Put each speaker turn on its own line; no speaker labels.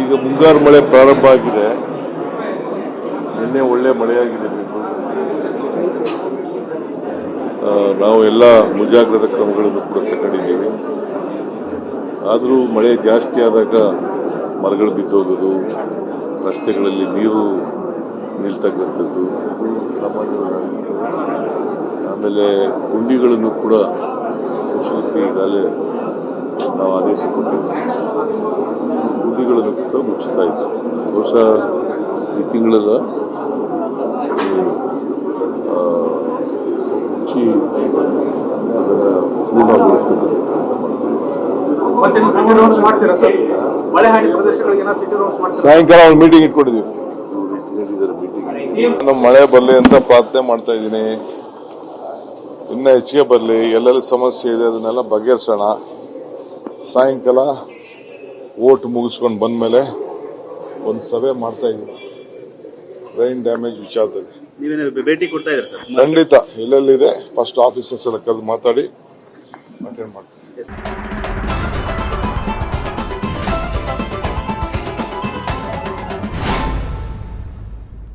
ಈಗ ಮುಂಗಾರು ಮಳೆ ಪ್ರಾರಂಭ ಆಗಿದೆ. ನಿನ್ನೆ ಒಳ್ಳೆ ಮಳೆಯಾಗಿದೆ. ನಾವು ಎಲ್ಲ ಮುಂಜಾಗ್ರತಾ ಕ್ರಮಗಳನ್ನು ಕೂಡ ತಗೊಂಡಿದ್ದೀವಿ. ಆದರೂ ಮಳೆ ಜಾಸ್ತಿ ಆದಾಗ ಮರಗಳು ಬಿದ್ದೋಗೋದು, ರಸ್ತೆಗಳಲ್ಲಿ ನೀರು ನಿಲ್ತಕ್ಕಂಥದ್ದು ಸಾಮಾನ್ಯವಾಗಿ ಆಮೇಲೆ ಗುಂಡಿಗಳನ್ನು ಕೂಡ ಕೃಷಿ ಈಗಾಗಲೇ ನಾವು ಆದೇಶ ಕೊಟ್ಟಿದ್ದೀವಿ. ಕೂಡ ಮುಚ್ಚುತ್ತಾ ಇದ್ದಾರೆ ಬಹುಶಃ ಈ ತಿಂಗಳೆಲ್ಲ ಮುಚ್ಚಿ ಪೂರ್ಣಗೊಳಿಸಬೇಕು ಸಾಯಂಕಾಲ ಒಂದು ಮೀಟಿಂಗ್ ಇಟ್ಕೊಂಡಿದ್ವಿ. ನಮ್ಮ ನಾನು ಮಳೆ ಬರಲಿ ಅಂತ ಪ್ರಾರ್ಥನೆ ಮಾಡ್ತಾ ಇದ್ದೀನಿ. ಇನ್ನ ಹೆಚ್ಚಿಗೆ ಬರಲಿ ಎಲ್ಲೆಲ್ಲಿ ಸಮಸ್ಯೆ ಇದೆ ಅದನ್ನೆಲ್ಲ ಬಗೆಹರಿಸೋಣ. ಸಾಯಂಕಾಲ ಓಟ್ ಮುಗಿಸ್ಕೊಂಡು ಬಂದ್ಮೇಲೆ ಒಂದು ಸಭೆ ಮಾಡ್ತಾ ಇದ್ದೀನಿ ರೈನ್ ಡ್ಯಾಮೇಜ್ ವಿಚಾರದಲ್ಲಿ.
ನೀವೇನಾದ್ರು ಭೇಟಿ ಕೊಡ್ತಾ ಇದ್ದಾರೆ
ಖಂಡಿತ. ಎಲ್ಲೆಲ್ಲಿದೆ? ಫಸ್ಟ್ ಆಫೀಸರ್ಸ್ ಎಲ್ಲ ಕರೆದು ಮಾತಾಡಿ. ಅಟೆಂಡ್ ಮಾಡ್ತೀನಿ